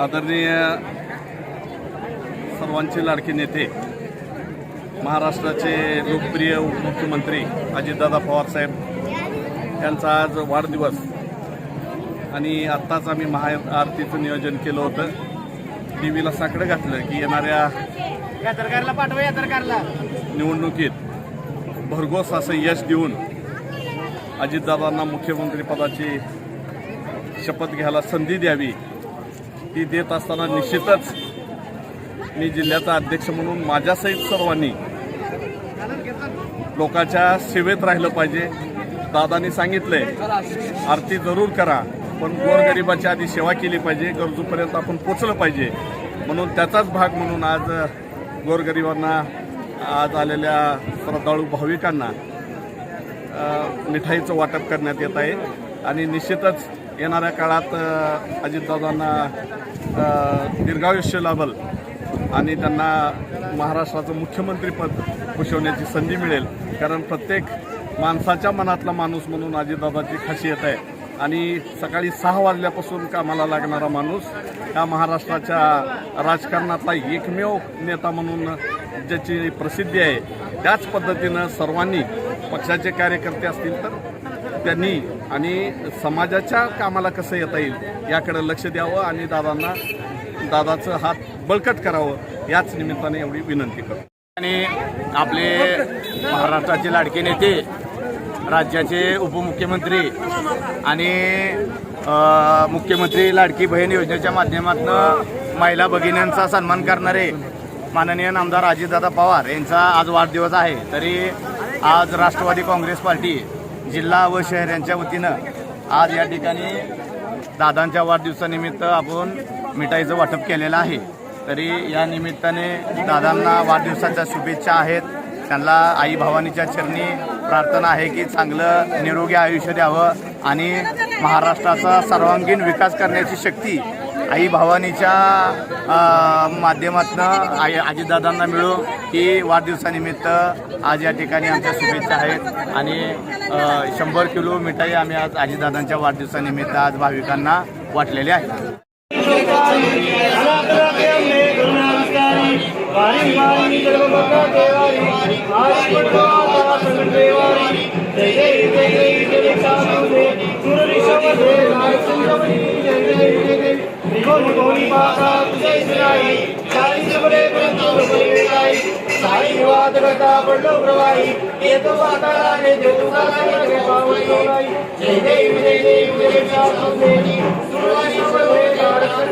आदरणीय सर्वांचे लाडके नेते महाराष्ट्राचे लोकप्रिय उपमुख्यमंत्री अजितदादा पवारसाहेब यांचा आज वाढदिवस आणि आत्ताच आम्ही महाआरतीचं नियोजन केलं होतं. टी व्हीला साकडं घातलं की येणाऱ्या यात्रकारला पाठवा यात्रकारला निवडणुकीत भरघोस असं यश देऊन अजितदादांना मुख्यमंत्रीपदाची शपथ घ्यायला संधी द्यावी. ती देत असताना निश्चितच मी जिल्ह्याचा अध्यक्ष म्हणून माझ्यासहित सर्वांनी लोकांच्या सेवेत राहिलं पाहिजे. दादानी सांगितलंय आरती जरूर करा पण गोरगरिबाची आधी सेवा केली पाहिजे गरजूपर्यंत आपण पोचलं पाहिजे. म्हणून त्याचाच भाग म्हणून आज गोरगरिबांना आज आलेल्या श्रद्धाळू भाविकांना मिठाईचं वाटप करण्यात येत आहे. आणि निश्चितच येणाऱ्या काळात अजितदादांना दीर्घायुष्य लाभल आणि त्यांना महाराष्ट्राचं मुख्यमंत्रीपद भूषवण्याची संधी मिळेल. कारण प्रत्येक माणसाच्या मनातला माणूस म्हणून अजितदादाची खासियत आहे. आणि सकाळी सहा वाजल्यापासून कामाला लागणारा माणूस हा महाराष्ट्राच्या राजकारणातला एकमेव नेता म्हणून ज्याची प्रसिद्धी आहे. त्याच पद्धतीनं सर्वांनी पक्षाचे कार्यकर्ते असतील तर त्यांनी आणि समाजाच्या कामाला कसं येता येईल याकडे लक्ष द्यावं आणि दादांना दादाचं हात बळकट करावं याच निमित्ताने एवढी विनंती करतो. आणि आपले महाराष्ट्राचे लाडके नेते राज्याचे उपमुख्यमंत्री आणि मुख्यमंत्री लाडकी बहीण योजनेच्या माध्यमातून महिला भगिन्यांचा सन्मान करणारे माननीय नामदार अजितदादा पवार यांचा आज वाढदिवस आहे. तरी आज राष्ट्रवादी काँग्रेस पार्टी जिल्हा व शहर यांच्या वतीनं आज या ठिकाणी दादांच्या वाढदिवसानिमित्त आपण मिठाईचं वाटप केलेलं आहे. तरी या निमित्ताने दादांना वाढदिवसाच्या शुभेच्छा आहेत. त्यांना आई भवानीच्या चरणी प्रार्थना आहे की चांगलं निरोगी आयुष्य द्यावं आणि महाराष्ट्राचा सर्वांगीण विकास करण्याची शक्ती आई भवानीच्या माध्यमातून आई अजितदादांना मिळू ही वाढदिवसानिमित्त आज या ठिकाणी आमच्या शुभेच्छा आहेत आणि शंभर किलो मिठाई आम्ही आज अजितदादांच्या वाढदिवसानिमित्त आज भाविकांना वाटलेली आहे निगोनी गोनी पासा तुझे सिराई सारी सबरे परंतु सबरे गाई साई वाद गता पडलो प्रवाही येतो पाताळा ने देतो गाला लगे पावली जय देव जय देव जय साधुदे सुर ऋषभ दे नारसिंह